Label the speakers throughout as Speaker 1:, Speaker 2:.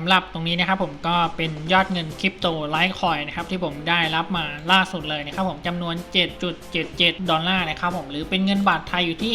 Speaker 1: สำหรับตรงนี้นะครับผมก็เป็นยอดเงินคริปโตไลท์คอยนะครับที่ผมได้รับมาล่าสุดเลยนะครับผมจำนวน 7.77 ดอลลาร์นะครับผมหรือเป็นเงินบาทไทยอยู่ที่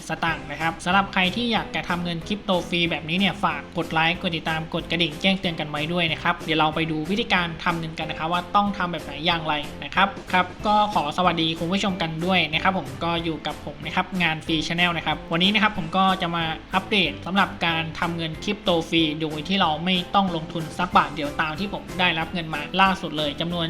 Speaker 1: 269.54 สตางค์นะครับสำหรับใครที่อยากจะทำเงินคริปโตฟรีแบบนี้เนี่ยฝากกดไลค์กดติดตามกดกระดิ่งแจ้งเตือนกันไว้ด้วยนะครับเดี๋ยวเราไปดูวิธีการทำเงินกันนะครับว่าต้องทำแบบไหนอย่างไรนะครับครับก็ขอสวัสดีคุณผู้ชมกันด้วยนะครับผมก็อยู่กับผมนะครับงานฟรีชาแนลนะครับวันนี้นะครับผมก็จะมาอัปเดตสำหรับการททำเงินคริปโตฟรีโดยที่เราไม่ต้องลงทุนสักบาทเดียวตามที่ผมได้รับเงินมาล่าสุดเลยจำนวน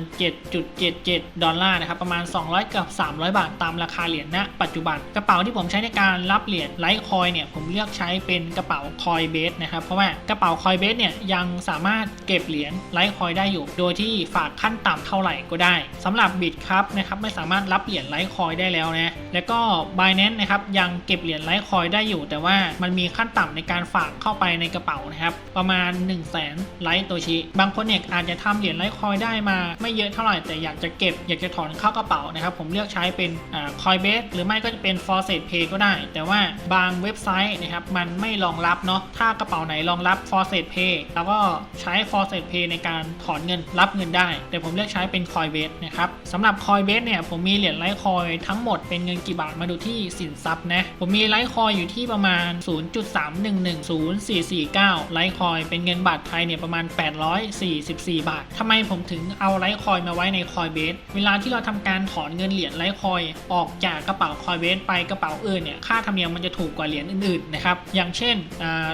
Speaker 1: 7.77 ดอลลาร์นะครับประมาณ 200 กับ 300 บาทตามราคาเหรียญณปัจจุบันกระเป๋าที่ผมใช้ในการรับเหรียญไลท์คอยเนี่ยผมเลือกใช้เป็นกระเป๋าคอยเบสนะครับเพราะว่ากระเป๋าคอยเบสเนี่ยยังสามารถเก็บเหรียญไลท์คอยได้อยู่ โดยที่ฝากขั้นต่ำเท่าไหร่ก็ได้สำหรับบิตครับนะครับไม่สามารถรับเหรียญไลท์คอยได้แล้วนะ แล้วก็ Binance นะครับยังเก็บเหรียญไลท์คอยได้อยู่ แต่ว่ามันมีขั้นต่ำในการฝากเข้าไปในกระเป๋านะครับประมาณ 1 0 0 0 0แสนไลท์โตชิบางคนเนี่ยอาจจะทำเหรียญไลท์คอยได้มา ไม่เยอะเท่าไหร่แต่อยากจะเก็บอยากจะถอนเข้ากระเป๋านะครับผมเลือกใช้เป็นคอยเบสหรือไม่ก็จะเป็น f o r s e t Pay ก็ได้ แต่ว่าบางเว็บไซต์นะครับมันไม่รองรับเนาะถ้ากระเป๋าไหนรองรับ f o r s e t Pay แล้วก็ใช้ f o r s e t Pay ในการถอนเงินรับเงินได้ แต่ผมเลือกใช้เป็น Coinbase นะครับสำหรับ Coinbase เนี่ยผมมีเหรียญไลท์คอยทั้งหมดเป็นเงินกี่บาทมาดูที่สินทรัพย์นะ ผมมีไลท์คอยอยู่ที่ประมาณ 0.3110449ไลท์คอยเป็นเงินบาทไทยเนี่ยประมาณ 844 บาททำไมผมถึงเอาไลท์คอยมาไว้ใน Coinbase เวลาที่เราทำการถอนเงินเหรียญไลท์คอยออกจากกระเป๋า Coinbase ไปกระเป๋าอื่นเนี่ยค่าธรรมเนียมมันจะถูกกว่าเหรียญอื่นๆนะครับอย่างเช่น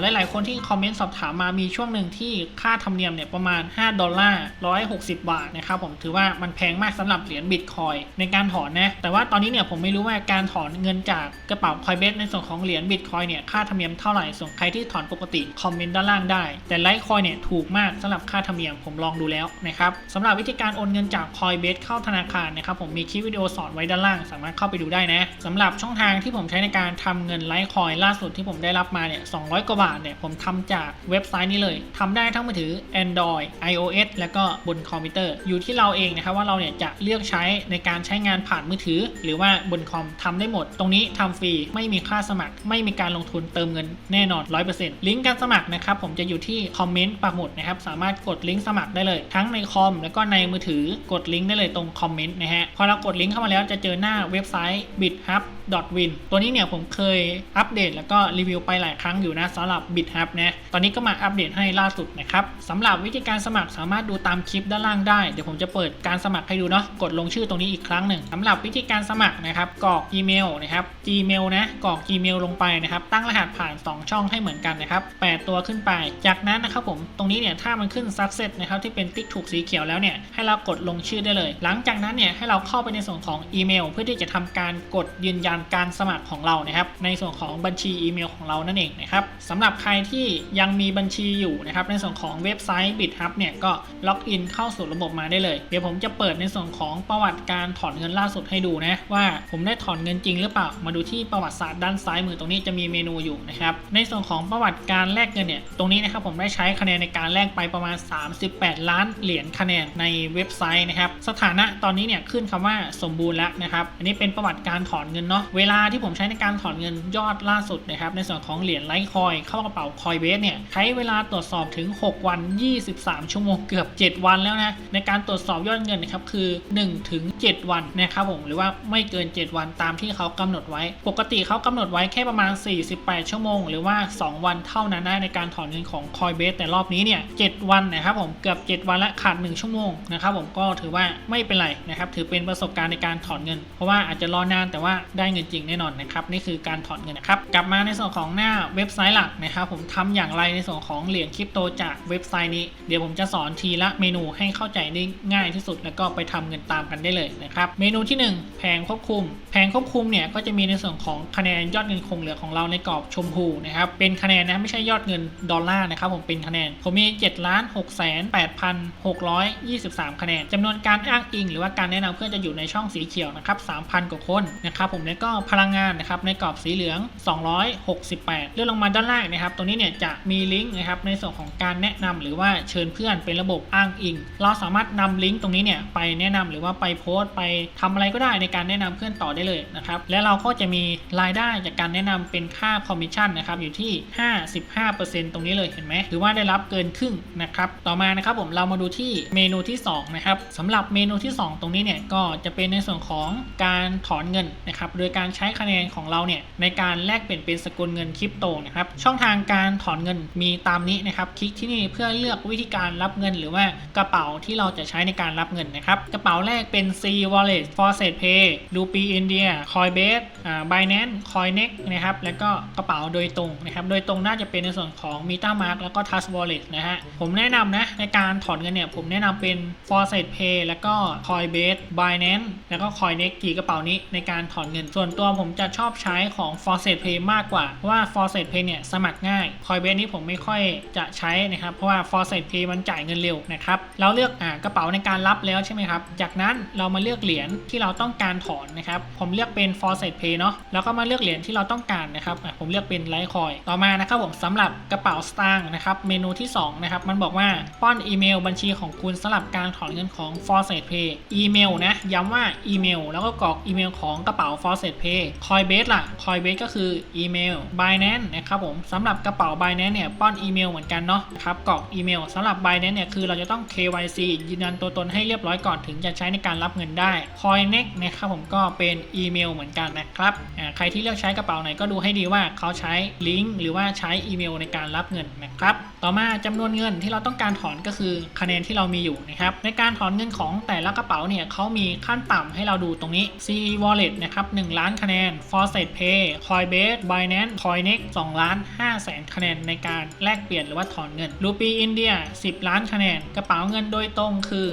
Speaker 1: หลายๆคนที่คอมเมนต์สอบถามมามีช่วงหนึ่งที่ค่าธรรมเนียมเนี่ยประมาณ 5 ดอลลาร์ 160 บาทนะครับผมถือว่ามันแพงมากสำหรับเหรียญบิตคอยในการถอนนะแต่ว่าตอนนี้เนี่ยผมไม่รู้ว่าการถอนเงินจากกระเป๋า Coinbase ในส่วนของเหรียญบิตคอยเนี่ยค่าธรรมเนียมเท่าไหร่ ส่วนใครที่ถอนปกติคอมเมนต์ด้านล่างได้ แต่ไลท์คอยเนี่ยถูกมากสำหรับค่าธรรมเนียมผมลองดูแล้วนะครับสำหรับวิธีการโอนเงินจาก Coinbase เข้าธนาคารนะครับผมมีคลิปวิดีโอสอนไว้ด้านล่าง สามารถเข้าไปดูได้นะสำหรับช่องทางที่ผมใช้ในการทำเงินไลท์คอยล่าสุดที่ผมได้รับมาเนี่ย200 กว่าบาทเนี่ยผมทำจากเว็บไซต์นี้เลยทำได้ทั้งมือถือ Android iOS แล้วก็บนคอมพิวเตอร์ อยู่ที่เราเองนะครับว่าเราเนี่ยจะเลือกใช้ในการใช้งานผ่านมือถือ หรือว่าบนคอมทำได้หมด ตรงนี้ทำฟรีไม่มีค่าสมัคร ไม่มีการลงทุนเติมเงินแน่นอน 100%ลิงก์การสมัครนะครับผมจะอยู่ที่คอมเมนต์ปักหมุดนะครับสามารถกดลิงก์สมัครได้เลย ทั้งในคอมแล้วก็ในมือถือกดลิงก์ได้เลยตรงคอมเมนต์นะฮะพอเรากดลิงก์เข้ามาแล้วจะเจอหน้าเว็บไซต์ bithub win ตัวนี้เนี่ยผมเคยอัปเดตแล้วก็รีวิวไปหลายครั้งอยู่นะสำหรับ BitHub นะตอนนี้ก็มาอัปเดตให้ล่าสุดนะครับสำหรับวิธีการสมัครสามารถดูตามคลิปด้านล่างได้ เดี๋ยวผมจะเปิดการสมัครให้ดูเนาะกดลงชื่อตรงนี้อีกครั้งหนึ่งสำหรับวิธีการสมัครนะครับกรอกอีเมลนะครับ Gmail นะกรอก Gmail ลงไปนะครับตั้งรหัสผ่าน 2 ช่องให้เหมือนกันนะครับ8ตัวขึ้นไป จากนั้นนะครับผมตรงนี้เนี่ยถ้ามันขึ้น success นะครับที่เป็นติ๊กถูกสีเขียวแล้วเนี่ยให้เรากดลงชื่อได้เลย หลังจากนั้นเนี่ยให้เราเข้าไปในส่วนของอีเมล เพื่อที่จะทำการกดยืนยันการสมัครของเรานะครับ ในส่วนของบัญชีอีเมลของเรานั่นเองนะครับสำหรับใครที่ยังมีบัญชีอยู่นะครับ ในส่วนของเว็บไซต์ BitHub เนี่ยก็ล็อกอินเข้าสู่ระบบมาได้เลย เดี๋ยวผมจะเปิดในส่วนของประวัติการถอนเงินล่าสุดให้ดูนะว่าผมได้ถอนเงินจริงหรือเปล่า มาดูที่ประวัติศาสตร์ด้านซ้ายมือตรงนี้จะมีเมนูอยู่นะครับ ในส่วนของประวัติการแลกเงินเนี่ยตรงนี้นะครับผมได้ใช้คะแนนในการแลกไปประมาณ 38 ล้านเหรียญคะแนนในเว็บไซต์นะครับ สถานะตอนนี้เนี่ยขึ้นคำว่าสมบูรณ์แล้วนะครับ อันนี้เป็นประวัติการถอนเงินเนาะเวลาที่ผมใช้ในการถอนเงินยอดล่าสุดนะครับในส่วนของเหรียญไลท์คอยเข้ากระเป๋าคอยเบสเนี่ยใช้เวลาตรวจสอบถึง 6 วัน 23 ชั่วโมงเกือบ 7 วันแล้วนะในการตรวจสอบยอดเงินนะครับคือ1ถึง7วันนะครับผมหรือว่าไม่เกิน 7 วันตามที่เขากำหนดไว้ ปกติเขากำหนดไว้แค่ประมาณ 48 ชั่วโมง หรือว่า 2 วันเท่านั้นนะในการถอนเงินของคอยเบสแต่รอบนี้เนี่ย7วันนะครับผมเกือบ 7 วันและขาด 1 ชั่วโมงนะครับผมก็ถือว่าไม่เป็นไรนะครับถือเป็นประสบการณ์ในการถอนเงิน เพราะว่าอาจจะรอนานแต่ว่าได้เงินจริงแน่นอนนะครับนี่คือการถอนเงินนะครับกลับมาในส่วนของหน้าเว็บไซต์หลักนะครับผมทำอย่างไรในส่วนของเหรียญคริปโตจากเว็บไซต์นี้เดี๋ยวผมจะสอนทีละเมนูให้เข้าใจได้ง่ายที่สุด แล้วก็ไปทำเงินตามกันได้เลยนะครับเมนูที่ 1 แผงควบคุม แผงควบคุมเนี่ยก็จะมีในส่วนของคะแนนยอดเงินคงเหลือของเราในกรอบชมพูนะครับเป็นคะแนนนะไม่ใช่ยอดเงินดอลลาร์นะครับผมเป็นคะแนนผมมี7ล้าน6แสน8พัน623 คะแนนจำนวนการอ้างอิง หรือว่าการแนะนำเพื่อนจะอยู่ในช่องสีเขียวนะครับ3,000 กว่าคนนะครับผมแล้วก็พลังงานนะครับในกรอบสีเหลือง 268 เลื่อนลงมาด้านล่างนะครับ ตรงนี้เนี่ยจะมีลิงก์นะครับในส่วนของการแนะนำหรือว่าเชิญเพื่อนเป็นระบบอ้างอิง เราสามารถนำลิงก์ตรงนี้เนี่ยไปแนะนำหรือว่าไปโพสต์ไปทำอะไรก็ได้ในการแนะนำเพื่อนต่อได้เลยนะครับ และเราก็จะมีรายได้จากการแนะนำเป็นค่าคอมมิชชั่นนะครับอยู่ที่ 55%ตรงนี้เลยเห็นไหมหรือว่าได้รับเกินครึ่งนะครับ ต่อมานะครับผมเรามาดูที่เมนูที่2นะครับสำหรับเมนูที่ 2 ตรงนี้เนี่ยก็จะเป็นในส่วนของการถอนเงินนะครับโดยการใช้คะแนนของเราเนี่ยในการแลกเปลี่ยนเป็นสกุลเงินคริปโตนะครับช่องทางการถอนเงินมีตามนี้นะครับคลิกที่นี่เพื่อเลือกวิธีการรับเงิน หรือว่ากระเป๋าที่เราจะใช้ในการรับเงินนะครับกระเป๋าแรกเป็น C Wallet Faucet Pay Rupee India Coinbase อ่า Binance Coinex นะครับแล้วก็กระเป๋าโดยตรงนะครับโดยตรงน่าจะเป็นในส่วนของ MetaMask แล้วก็ Trust Wallet นะฮะผมแนะนำนะในการถอนเงินเนี่ยผมแนะนำเป็น Faucet Pay แล้วก็ Coinbase Binance แล้วก็ Coinex กี่กระเป๋านี้ในการถอนเงินส่วนวนตัวผมจะชอบใช้ของ Faucet Pay มากกว่า เพราะว่า Faucet Pay เนี่ยสมัครง่าย Coinbase นี้ผมไม่ค่อยจะใช้นะครับ เพราะว่า Faucet Pay มันจ่ายเงินเร็วนะครับ เราเลือกอ่ากระเป๋าในการรับแล้วใช่ไหมครับ จากนั้นเรามาเลือกเหรียญที่เราต้องการถอนนะครับ ผมเลือกเป็น Faucet Pay เนาะ แล้วก็มาเลือกเหรียญที่เราต้องการนะครับอะผมเลือกเป็นไลท์คอยต่อมานะครับผมสำหรับกระเป๋าสตางค์นะครับ เมนูที่2นะครับ มันบอกว่าป้อนอีเมลบัญชีของคุณสำหรับการถอนเงินของ Faucet Pay อีเมลนะ ย้ำว่าอีเมล แล้วก็กรอกอีเมลของกระเป๋า Faucet Pay Coinbase ล่ะ Coinbase ก็คืออีเมล Binance นะครับผมสำหรับกระเป๋า Binance เนี่ยป้อนอีเมลเหมือนกันเนาะครับกรอกอีเมลสำหรับ Binance เนี่ยคือเราจะต้อง KYC ยืนยันตัวตนให้เรียบร้อยก่อนถึงจะใช้ในการรับเงินได้ Coinex นะครับผมก็เป็นอีเมลเหมือนกันนะครับใครที่เลือกใช้กระเป๋าไหนก็ดูให้ดีว่าเขาใช้ลิงก์หรือว่าใช้อีเมลในการรับเงินนะครับต่อมาจำนวนเงินที่เราต้องการถอนก็คือคะแนนที่เรามีอยู่นะครับในการถอนเงินของแต่ละกระเป๋าเนี่ยเขามีขั้นต่ำให้เราดูตรงนี้ C Wallet นะครับ1ล้านคะแนน Faucet Pay Coinbase Binance Coinex 2ล้าน5แสนคะแนนในการแลกเปลี่ยนหรือว่าถอนเงิน Rupee India 10 ล้านคะแนน กระเป๋าเงินโดยตรงคือ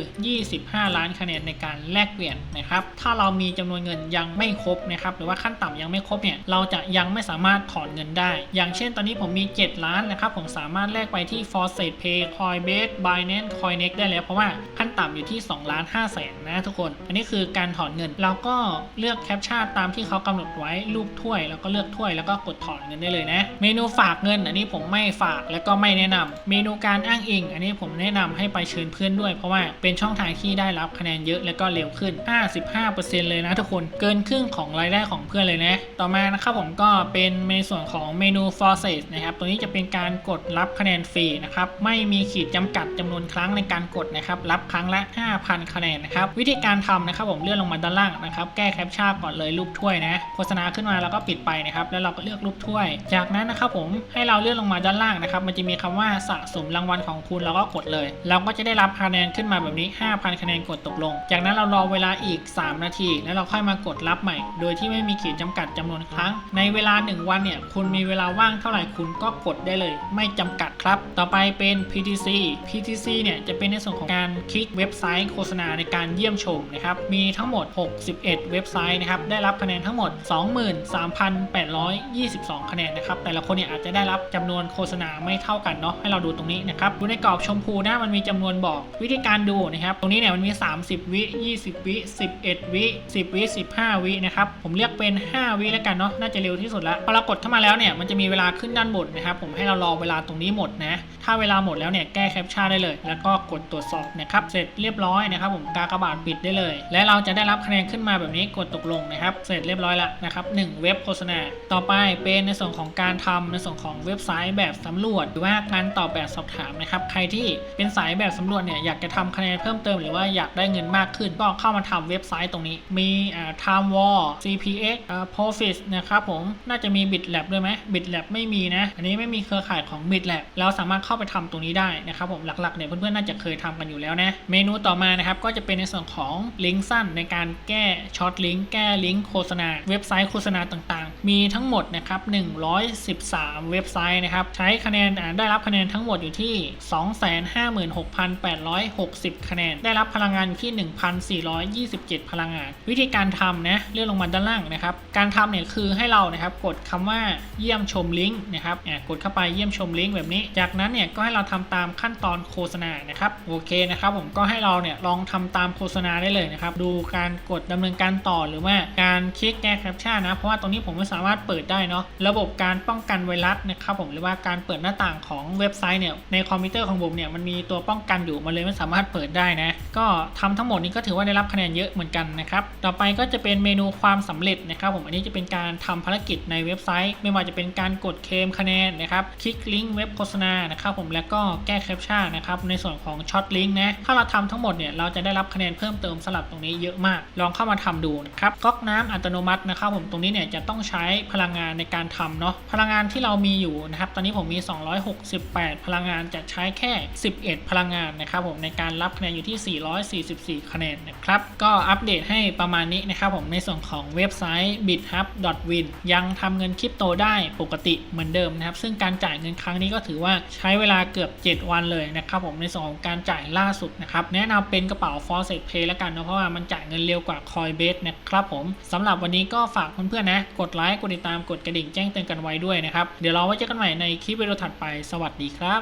Speaker 1: 25 ล้านคะแนนในการแลกเปลี่ยนนะครับ ถ้าเรามีจำนวนเงินยังไม่ครบนะครับ หรือว่าขั้นต่ำยังไม่ครบเนี่ย เราจะยังไม่สามารถถอนเงินได้ อย่างเช่นตอนนี้ผมมี 7 ล้านนะครับ ผมสามารถแลกไปที่ Faucet Pay Coinbase Binance Coinex ได้แล้ว เพราะว่าขั้นต่ำอยู่ที่2ล้าน5แสนนะทุกคน อันนี้คือการถอนเงิน เราก็เลือกแคปชั่นตามที่เขากำหนดไว้รูปถ้วย แล้วก็เลือกถ้วยแล้วก็กดถอนเงินได้เลยนะ เมนูฝากเงิน อันนี้ผมไม่ฝากแล้วก็ไม่แนะนำเมนูการอ้างอิง อันนี้ผมแนะนำให้ไปเชิญเพื่อนด้วย เพราะว่าเป็นช่องทางที่ได้รับคะแนนเยอะแล้วก็เร็วขึ้น 55%เลยนะทุกคนเกินครึ่งของรายได้ของเพื่อนเลยนะ ต่อมานะครับผมก็เป็นในส่วนของเมนู f o r c e นะครับตัวนี้จะเป็นการกดรับคะแนนฟรีนะครับไม่มีขีดจำกัดจำนวนครั้งในการกดนะครับรับครั้งละ 5,000 คะแนนนะครับวิธีการทำนะครับผมเลื่อนลงมาด้านล่างนะครับแก้แคปชั่นก่อนเลยรูปถ้วยนะโฆษณาขึ้นมาแล้วก็ปิดไปนะครับแล้วเราก็เลือกรูปถ้วย จากนั้นนะครับผมให้เราเลื่อนลงมาด้านล่างนะครับมันจะมีคำว่าสะสมรางวัลของคุณเราก็กดเลย เราก็จะได้รับคะแนนขึ้นมาแบบนี้ 5,000 คะแนนกดตกลง จากนั้นเรารอเวลาอีก 3 นาที แล้วเราค่อยมากดรับใหม่ โดยที่ไม่มีขีดจำกัดจำนวนครั้ง ในเวลา 1 วันเนี่ยคุณมีเวลาว่างเท่าไหร่คุณก็กดได้เลย ไม่จำกัดครับ ต่อไปเป็น PTC PTC เนี่ยจะเป็นในส่วนของการคลิกเว็บไซต์โฆษณาในการเยี่ยมชมนะครับมีทั้งหมด 61 เว็บไซต์นะครับได้รับคะคะแนนทั้งหมด 23,822 คะแนนนะครับแต่ละคนเนี่ยอาจจะได้รับจำนวนโฆษณาไม่เท่ากันเนาะให้เราดูตรงนี้นะครับดูในกรอบชมพูนะมันมีจำนวนบอกวิธีการดูนะครับตรงนี้เนี่ยมันมี 30 วิ 20 วิ 11 วิ 10 วิ 15 วินะครับผมเรียกเป็น 5 วิแล้วกันเนาะน่าจะเร็วที่สุดละพอเรากดเข้ามาแล้วเนี่ยมันจะมีเวลาขึ้นด้านบนนะครับผมให้เรารอเวลาตรงนี้หมดนะถ้าเวลาหมดแล้วเนี่ยแก้แคปชั่นได้เลย แล้วก็กดตรวจสอบนะครับเสร็จเรียบร้อยนะครับผมกากบาทปิดได้เลย และเราจะได้รับคะแนนขึ้นมาแบบนี้กดตกลงนะครับเสร็จเรียบร้อยแล้วนะครับหนึ่งเว็บโฆษณา ต่อไปเป็นในส่วนของการทำในส่วนของเว็บไซต์แบบสำรวจ หรือว่าการตอบแบบสอบถามนะครับ ใครที่เป็นสายแบบสำรวจเนี่ยอยากจะทำคะแนนเพิ่มเติมหรือว่าอยากได้เงินมากขึ้น ก็เข้ามาทำเว็บไซต์ตรงนี้ มีอ่า Time War CPX อ่า Profit นะครับผมน่าจะมี BitLab ด้วยไหม BitLab ไม่มีนะ อันนี้ไม่มีเครือข่ายของ BitLab เราสามารถเข้าไปทำตรงนี้ได้นะครับผมหลักๆเนี่ยเพื่อนๆน่าจะเคยทำกันอยู่แล้วนะเมนูต่อมานะครับก็จะเป็นในส่วนของลิงก์สั้นในการแก้ช็อตลิงก์แก้ลิงก์โฆษณาเว็บไซต์โฆษณาต่างๆ มีทั้งหมดนะครับ 113 เว็บไซต์นะครับ ใช้คะแนนได้รับคะแนนทั้งหมดอยู่ที่ 256,860 คะแนน ได้รับพลังงานอยู่ที่ 1,427 พลังงาน วิธีการทำนะเลื่อนลงมาด้านล่างนะครับ การทำเนี่ยคือให้เรานะครับกดคำว่าเยี่ยมชมลิงก์นะครับอ่ากดเข้าไปเยี่ยมชมลิงก์แบบนี้ จากนั้นเนี่ยก็ให้เราทำตามขั้นตอนโฆษณานะครับโอเคนะครับผมก็ให้เราเนี่ยลองทำตามโฆษณาได้เลยนะครับดูการกดดำเนินการต่อหรือว่าการคลิกแก้แคปชั่นนะ เพราะว่าตรงนี้ผมไม่สามารถเปิดได้เนาะระบบการป้องกันไวรัสนะครับผมหรือว่าการเปิดหน้าต่างของเว็บไซต์เนี่ยในคอมพิวเตอร์ของผมเนี่ยมันมีตัวป้องกันอยู่มันเลยไม่สามารถเปิดได้นะก็ทำทั้งหมดนี้ก็ถือว่าได้รับคะแนนเยอะเหมือนกันนะครับต่อไปก็จะเป็นเมนูความสำเร็จนะครับผมอันนี้จะเป็นการทำภารกิจในเว็บไซต์ ไม่ว่าจะเป็นการกดเคมคะแนนนะครับคลิกลิงก์เว็บโฆษณานะครับผมแล้วก็แก้แคปชั่นนะครับในส่วนของช็อตลิงก์นะถ้าเราทำทั้งหมดเนี่ยเราจะได้รับคะแนนเพิ่มเติมสลับตรงนี้เยอะมาก ลองเข้ามาทำดูนะครับก๊อกน้ำอัตโนมัตินะครับผมตรงนี้เนี่ยจะต้องใช้พลังงานในการทำเนาะพลังงานที่เรามีอยู่นะครับ ตอนนี้ผมมี 268 พลังงานจะใช้แค่ 11 พลังงานนะครับผมในการรับคะแนนอยู่ที่ 444 คะแนนนะครับก็อัปเดตให้ประมาณนี้นะครับผมในส่วนของเว็บไซต์ bithub.win ยังทำเงินคริปโตได้ปกติเหมือนเดิมนะครับ ซึ่งการจ่ายเงินครั้งนี้ก็ถือว่าใช้เวลาเกือบ 7 วันเลยนะครับผมในส่วนของการจ่ายล่าสุดนะครับแนะนำเป็นกระเป๋า f o r s e Pay แล้วกันเนอะเพราะว่ามันจ่ายเงินเร็วกว่า Coinbase นะครับผมสำหรับรับวันนี้ก็ฝากเพื่อนๆนะ กดไลค์ กดติดตาม กดกระดิ่งแจ้งเตือนกันไว้ด้วยนะครับ เดี๋ยวเราไว้เจอกันใหม่ในคลิปวิดีโอถัดไป สวัสดีครับ